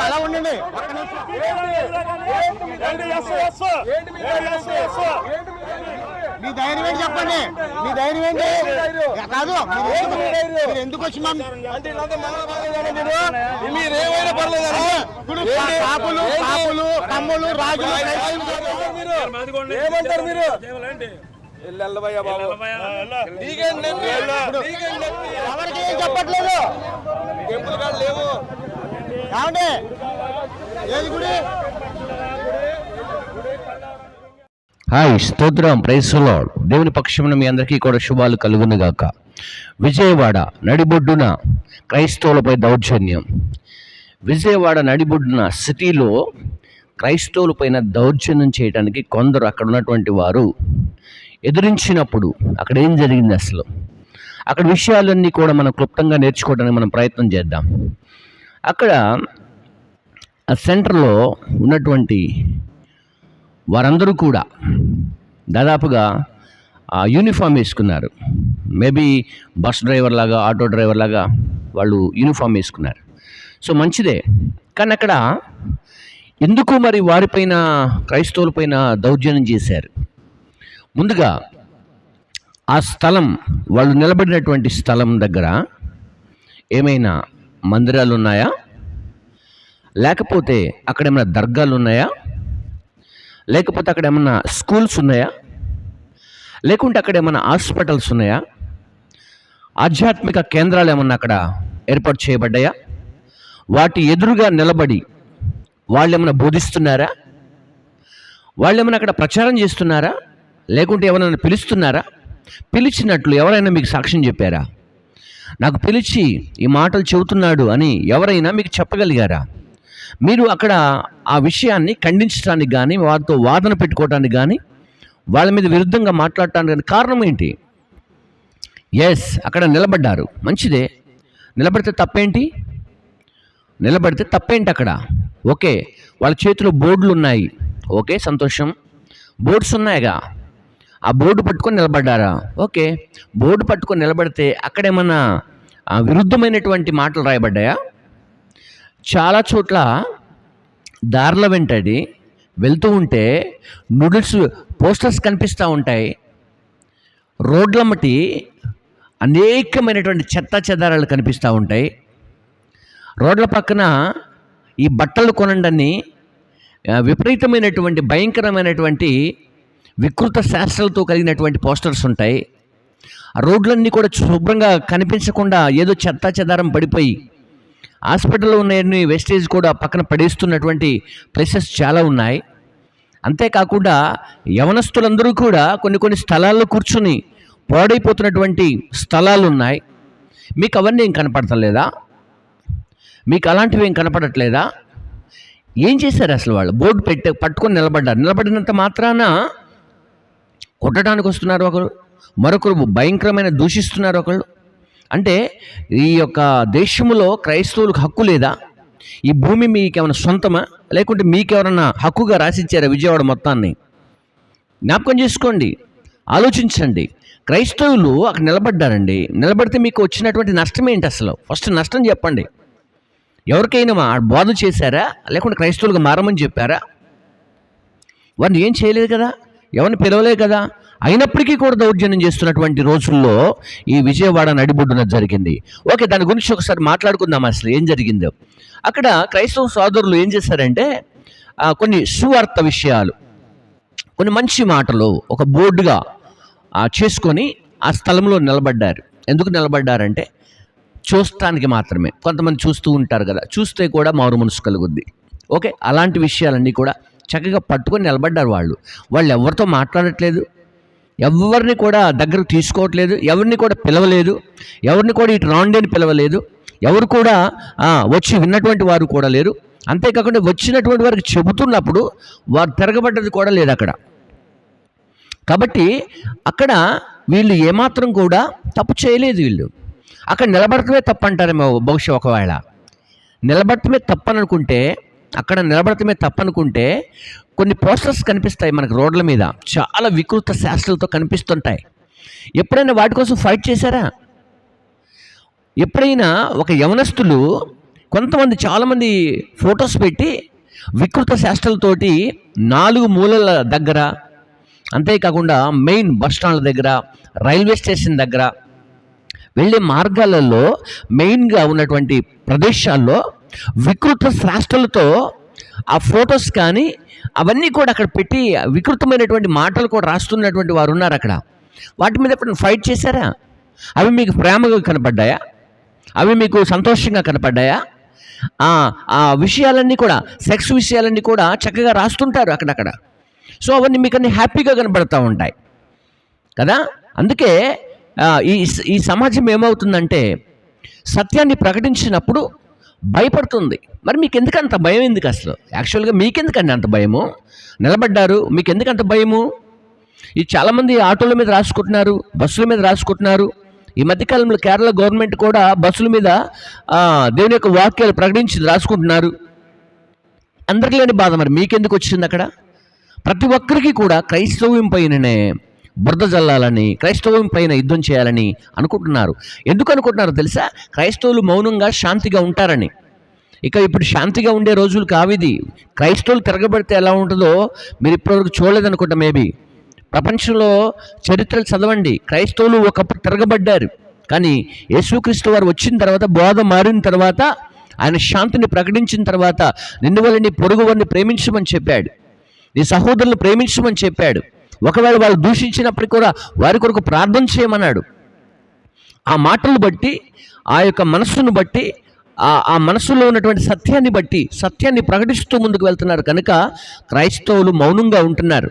అలా ఉండండి మీ ధైర్యం ఏంటి? చెప్పండి మీ ధైర్యం ఏంటి కాదు మీరు ఎందుకు- వచ్చి మా అంటే ఇలాంటి మనలో పర్లేదా ఇప్పుడు పా- కాపులు కాపులు తమ్ములు రాజులు ఏమంటారు మీరు ఎల్లెల్లవయ్యా బాబు. నీకేం నొప్పి? నీకేం నొప్పి? ఎవరికి ఏం చెప్పట్లేదు? టెంపుల్ కాడ లేవు. ఏమండి? ఏది గుడి? హాయ్ స్తోత్రం ప్రైస్లో దేవుని పక్షమున మీ అందరికీ కూడా శుభాలు కలుగునుగాక విజయవాడ నడిబొడ్డున క్రైస్తవులపై దౌర్జన్యం. విజయవాడ నడిబొడ్డున సిటీలో క్రైస్తవులపైన దౌర్జన్యం చేయడానికి కొందరు అక్కడ ఉన్నటువంటి వారు ఎదిరించినప్పుడు అక్కడ ఏం జరిగింది అసలు? అక్కడ విషయాలన్నీ కూడా మనం క్లుప్తంగా నేర్చుకోవడానికి మనం ప్రయత్నం చేద్దాం. అక్కడ ఆ సెంటర్లో ఉన్నటువంటి వారందరూ కూడా దాదాపుగా ఆ యూనిఫామ్ వేసుకున్నారు. మేబీ బస్ డ్రైవర్ లాగా ఆటో డ్రైవర్ లాగా వాళ్ళు యూనిఫామ్ వేసుకున్నారు. సో మంచిదే. కానీ అక్కడ ఎందుకు మరి వారిపైన క్రైస్తవులపైన దౌర్జన్యం చేశారు? ముందుగా ఆ స్థలం వాళ్ళు నిలబడినటువంటి స్థలం దగ్గర ఏమైనా మందిరాలు ఉన్నాయా? లేకపోతే అక్కడ ఏమైనా దర్గాలు ఉన్నాయా? లేకపోతే అక్కడ ఏమైనా స్కూల్స్ ఉన్నాయా? లేకుంటే అక్కడ ఏమైనా హాస్పిటల్స్ ఉన్నాయా? ఆధ్యాత్మిక కేంద్రాలు ఏమన్నా అక్కడ ఏర్పాటు చేయబడ్డాయా? వాటి ఎదురుగా నిలబడి వాళ్ళు ఏమైనా బోధిస్తున్నారా? వాళ్ళు ఏమైనా అక్కడ ప్రచారం చేస్తున్నారా? లేకుంటే ఎవరైనా పిలుస్తున్నారా? పిలిచినట్లు ఎవరైనా మీకు సాక్ష్యం చెప్పారా? నాకు పిలిచి ఈ మాటలు చెబుతున్నాడు అని ఎవరైనా మీకు చెప్పగలిగారా? మీరు అక్కడ ఆ విషయాన్ని ఖండించడానికి కానీ వారితో వాదన పెట్టుకోవడానికి కానీ వాళ్ళ మీద విరుద్ధంగా మాట్లాడటానికి కానీ కారణం ఏంటి? ఎస్ అక్కడ నిలబడ్డారు. మంచిదే. నిలబడితే తప్పేంటి? నిలబడితే తప్పేంటి అక్కడ? ఓకే వాళ్ళ చేతిలో బోర్డులు ఉన్నాయి ఓకే సంతోషం. బోర్డ్స్ ఉన్నాయిగా. ఆ బోర్డు పట్టుకొని నిలబడ్డారా? ఓకే. బోర్డు పట్టుకొని నిలబడితే అక్కడేమన్నా విరుద్ధమైనటువంటి మాటలు రాయబడ్డాయా? చాలా చోట్ల దారుల వెంటడి వెళ్తూ ఉంటే నూడిల్స్ పోస్టర్స్ కనిపిస్తూ ఉంటాయి. రోడ్లమ్మటి అనేకమైనటువంటి చెత్త చెదారాలు కనిపిస్తూ ఉంటాయి. రోడ్ల పక్కన ఈ బట్టలు కొనండి విపరీతమైనటువంటి భయంకరమైనటువంటి వికృత శాస్త్రాలతో కలిగినటువంటి పోస్టర్స్ ఉంటాయి. ఆ రోడ్లన్నీ కూడా శుభ్రంగా కనిపించకుండా ఏదో చెత్త చెదారం పడిపోయి హాస్పిటల్లో ఉన్న వెస్టేజ్ కూడా పక్కన పడేస్తున్నటువంటి ప్లేసెస్ చాలా ఉన్నాయి. అంతేకాకుండా యవనస్తులందరూ కూడా కొన్ని కొన్ని స్థలాల్లో కూర్చుని పాడైపోతున్నటువంటి స్థలాలు ఉన్నాయి. మీకు అవన్నీ ఏం కనపడతలేదా? మీకు అలాంటివి ఏం కనపడట్లేదా? ఏం చేశారు అసలు వాళ్ళు? బోర్డు పెట్టి పట్టుకొని నిలబడ్డారు. నిలబడినంత మాత్రాన కొట్టడానికి వస్తున్నారు ఒకరు మరొకరు భయంకరమైన దూషిస్తున్నారు ఒకళ్ళు. అంటే ఈ యొక్క దేశంలో క్రైస్తవులకు హక్కు లేదా? ఈ భూమి మీకేమైనా సొంతమా? లేకుంటే మీకెవరన్నా హక్కుగా రాసిచ్చారా విజయవాడ మొత్తాన్ని? జ్ఞాపకం చేసుకోండి ఆలోచించండి. క్రైస్తవులు అక్కడ నిలబడ్డారండి. నిలబడితే మీకు వచ్చినటువంటి నష్టం ఏంటి అసలు? ఫస్ట్ నష్టం చెప్పండి. ఎవరికైనా మా బోధ చేశారా? లేకుంటే క్రైస్తవులుగా మారమని చెప్పారా? వారిని ఏం చేయలేదు కదా? ఎవరిని పిలవలే కదా? అయినప్పటికీ కూడా దౌర్జన్యం చేస్తున్నటువంటి రోజుల్లో ఈ విజయవాడ నడిబొడ్డున జరిగింది. ఓకే దాని గురించి ఒకసారి మాట్లాడుకుందాం అసలు? ఏం జరిగిందో? అక్కడ క్రైస్తవ సోదరులు ఏం చేశారంటే కొన్ని సువార్త విషయాలు కొన్ని మంచి మాటలు ఒక బోర్డుగా చేసుకొని ఆ స్థలంలో నిలబడ్డారు. ఎందుకు నిలబడ్డారంటే చూస్తానికి మాత్రమే. కొంతమంది చూస్తూ ఉంటారు కదా? చూస్తే కూడా మారు మనసు కలుగుద్ది. ఓకే అలాంటి విషయాలన్నీ కూడా చక్కగా పట్టుకొని నిలబడ్డారు వాళ్ళు. వాళ్ళు ఎవరితో మాట్లాడట్లేదు. ఎవరిని కూడా దగ్గరకు తీసుకోవట్లేదు. ఎవరిని కూడా పిలవలేదు. ఎవరిని కూడా ఇటు రాండి అని పిలవలేదు. ఎవరు కూడా వచ్చి విన్నటువంటి వారు కూడా లేరు. అంతేకాకుండా వచ్చినటువంటి వారికి చెబుతున్నప్పుడు వారు తిరగబడ్డది కూడా లేదు అక్కడ. కాబట్టి అక్కడ వీళ్ళు ఏమాత్రం కూడా తప్పు చేయలేదు వీళ్ళు. అక్కడ నిలబడటమే తప్పు అంటారేమో బహుశా ఒకవేళ. నిలబడటమే తప్పు అని అనుకుంటే అక్కడ నిలబడటమే తప్పనుకుంటే కొన్ని పోస్టర్స్ కనిపిస్తాయి మనకు రోడ్ల మీద. చాలా వికృత శాస్త్రాలతో కనిపిస్తుంటాయి. ఎప్పుడైనా వాటి కోసం ఫైట్ చేశారా? ఎప్పుడైనా ఒక యవనస్తులు కొంతమంది చాలామంది ఫొటోస్ పెట్టి వికృత శాస్త్రాలతోటి నాలుగు మూలల దగ్గర అంతేకాకుండా మెయిన్ బస్ స్టాండ్ల దగ్గర రైల్వే స్టేషన్ దగ్గర వెళ్ళే మార్గాలలో మెయిన్గా ఉన్నటువంటి ప్రదేశాల్లో వికృత శ్రాష్టలతో ఆ ఫొటోస్ కానీ అవన్నీ కూడా అక్కడ పెట్టి వికృతమైనటువంటి మాటలు కూడా రాస్తున్నటువంటి వారు ఉన్నారు అక్కడ. వాటి మీద ఎప్పుడు ఫైట్ చేశారా? అవి మీకు ప్రేమగా కనపడ్డాయా? అవి మీకు సంతోషంగా కనపడ్డాయా? ఆ విషయాలన్నీ కూడా సెక్స్ విషయాలన్నీ కూడా చక్కగా రాస్తుంటారు అక్కడక్కడ. సో అవన్నీ మీకు అన్ని హ్యాపీగా కనపడతా ఉంటాయి. కదా? అందుకే ఈ ఈ సమాజం ఏమవుతుందంటే సత్యాన్ని ప్రకటించినప్పుడు భయపడుతుంది. మరి మీకు ఎందుకు అంత భయం ఎందుకు అసలు? యాక్చువల్గా మీకెందుకండి అంత భయము? నిలబడ్డారు మీకు ఎందుకు అంత భయము? ఈ చాలామంది ఆటోల మీద రాసుకుంటున్నారు బస్సుల మీద రాసుకుంటున్నారు. ఈ మధ్యకాలంలో కేరళ గవర్నమెంట్ కూడా బస్సుల మీద దేవుని యొక్క వాక్యాలు ప్రకటించి రాసుకుంటున్నారు. అందరికీ లేని బాధ మరి మీకెందుకు వచ్చింది అక్కడ? ప్రతి ఒక్కరికి కూడా క్రైస్తవ్యం పైననే బురద జల్లాలని క్రైస్తవం పైన యుద్ధం చేయాలని అనుకుంటున్నారు. ఎందుకు అనుకుంటున్నారు తెలుసా? క్రైస్తవులు మౌనంగా శాంతిగా ఉంటారని. ఇక ఇప్పుడు శాంతిగా ఉండే రోజులు కావిది. క్రైస్తవులు తిరగబడితే ఎలా ఉంటుందో మీరు ఇప్పటివరకు చూడలేదనుకుంటా మేబీ. ప్రపంచంలో చరిత్రలు చదవండి. క్రైస్తవులు ఒకప్పుడు తిరగబడ్డారు. కానీ యేసుక్రీస్తు వారు వచ్చిన తర్వాత బోధ మారిన తర్వాత ఆయన శాంతిని ప్రకటించిన తర్వాత నిన్ను వల్ల నీ పొరుగు వారిని ప్రేమించమని చెప్పాడు. నీ సహోదరులు ప్రేమించమని చెప్పాడు. ఒకవేళ వాళ్ళు దూషించినప్పటికీ కూడా వారి కొరకు ప్రార్థన చేయమన్నాడు. ఆ మాటలు బట్టి ఆ యొక్క మనస్సును బట్టి ఆ ఆ మనస్సులో ఉన్నటువంటి సత్యాన్ని బట్టి సత్యాన్ని ప్రకటిస్తూ ముందుకు వెళ్తున్నారు. కనుక క్రైస్తవులు మౌనంగా ఉంటున్నారు.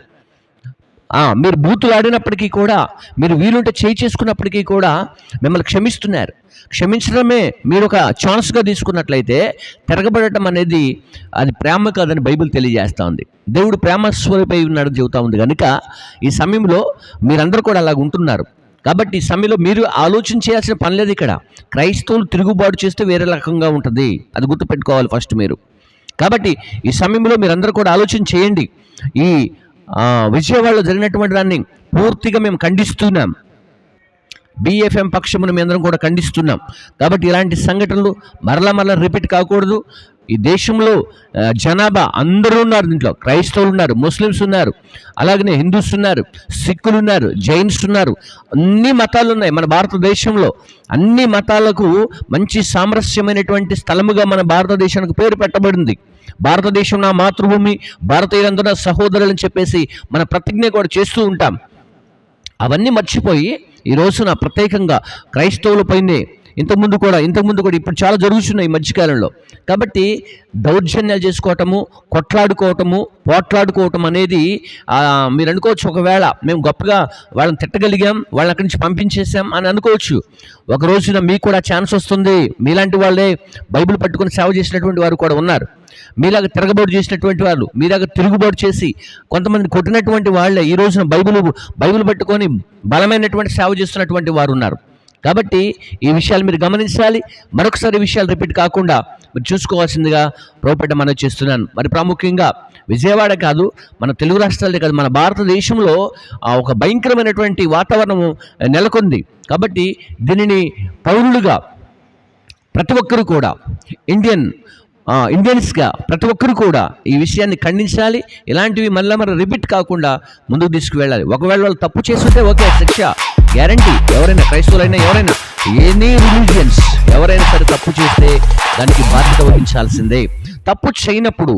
మీరు బూతులు ఆడినప్పటికీ కూడా మీరు వీలుంటే చేయి చేసుకున్నప్పటికీ కూడా మిమ్మల్ని క్షమిస్తున్నారు. క్షమించడమే మీరు ఒక ఛాన్స్గా తీసుకున్నట్లయితే తిరగబడటం అనేది అది ప్రేమ కాదని బైబిల్ తెలియజేస్తూ ఉంది. దేవుడు ప్రేమస్వరూపై ఉన్నాడని చెబుతా ఉంది. కనుక ఈ సమయంలో మీరందరూ కూడా అలాగ ఉంటున్నారు. కాబట్టి ఈ సమయంలో మీరు ఆలోచన చేయాల్సిన పని లేదు ఇక్కడ. క్రైస్తవులు తిరుగుబాటు చేస్తే వేరే రకంగా ఉంటుంది. అది గుర్తుపెట్టుకోవాలి ఫస్ట్ మీరు. కాబట్టి ఈ సమయంలో మీరందరూ కూడా ఆలోచన చేయండి. ఈ విజయవాడలో జరిగినటువంటి దాన్ని పూర్తిగా మేము ఖండిస్తున్నాం. బీఎఫ్ఎం పక్షమును మేము అందరం కూడా ఖండిస్తున్నాం. కాబట్టి ఇలాంటి సంఘటనలు మరలా మరలా రిపీట్ కాకూడదు. ఈ దేశంలో జనాభా అందరూ ఉన్నారు దీంట్లో. క్రైస్తవులు ఉన్నారు ముస్లిమ్స్ ఉన్నారు అలాగనే హిందూస్ ఉన్నారు సిక్కులు ఉన్నారు జైన్స్ ఉన్నారు. అన్ని మతాలు ఉన్నాయి మన భారతదేశంలో. అన్ని మతాలకు మంచి సామరస్యమైనటువంటి స్థలముగా మన భారతదేశానికి పేరు పెట్టబడింది. భారతదేశం నా మాతృభూమి భారతీయులందరూ నా సహోదరులు అని చెప్పేసి మన ప్రతిజ్ఞ కూడా చేస్తూ ఉంటాం. అవన్నీ మర్చిపోయి ఈ రోజున ప్రత్యేకంగా క్రైస్తవులపైనే ఇంతకుముందు కూడా ఇంతకుముందు కూడా ఇప్పుడు చాలా జరుగుతున్నాయి ఈ మధ్యకాలంలో. కాబట్టి దౌర్జన్యాలు చేసుకోవటము కొట్లాడుకోవటము పోట్లాడుకోవటం అనేది మీరు అనుకోవచ్చు ఒకవేళ మేము గొప్పగా వాళ్ళని తిట్టగలిగాం వాళ్ళని అక్కడి నుంచి పంపించేసాం అని అనుకోవచ్చు. ఒక రోజున మీకు కూడా ఛాన్స్ వస్తుంది. మీలాంటి వాళ్ళే బైబిల్ పట్టుకొని సేవ చేసినటువంటి వారు కూడా ఉన్నారు. మీలాగా తిరగబాటు చేసినటువంటి వాళ్ళు మీలాగా తిరుగుబాటు చేసి కొంతమంది కొట్టినటువంటి వాళ్ళే ఈ రోజున బైబిల్ బైబిల్ పట్టుకొని బలమైనటువంటి సేవ చేస్తున్నటువంటి వారు ఉన్నారు. కాబట్టి ఈ విషయాలు మీరు గమనించాలి. మరొకసారి విషయాలు రిపీట్ కాకుండా మీరు చూసుకోవాల్సిందిగా ప్రోపేట మనం చేస్తున్నాను. మరి ప్రాముఖ్యంగా విజయవాడ కాదు మన తెలుగు రాష్ట్రాలే కాదు మన భారతదేశంలో ఒక భయంకరమైనటువంటి వాతావరణము నెలకొంది. కాబట్టి దీనిని పౌరులుగా ప్రతి ఒక్కరు కూడా ఇండియన్ ఇండియన్స్గా ప్రతి ఒక్కరు కూడా ఈ విషయాన్ని ఖండించాలి. ఇలాంటివి మళ్ళీ మరి రిపీట్ కాకుండా ముందుకు తీసుకువెళ్ళాలి. ఒకవేళ వాళ్ళు తప్పు చేస్తుంటే ఓకే శిక్ష. గ్యారంటీ. ఎవరైనా క్రైస్తవులైనా ఎవరైనా ఎనీ రిలీజియన్స్ ఎవరైనా సరే తప్పు చేస్తే దానికి బాధ్యత వహించాల్సిందే. తప్పు చేయనప్పుడు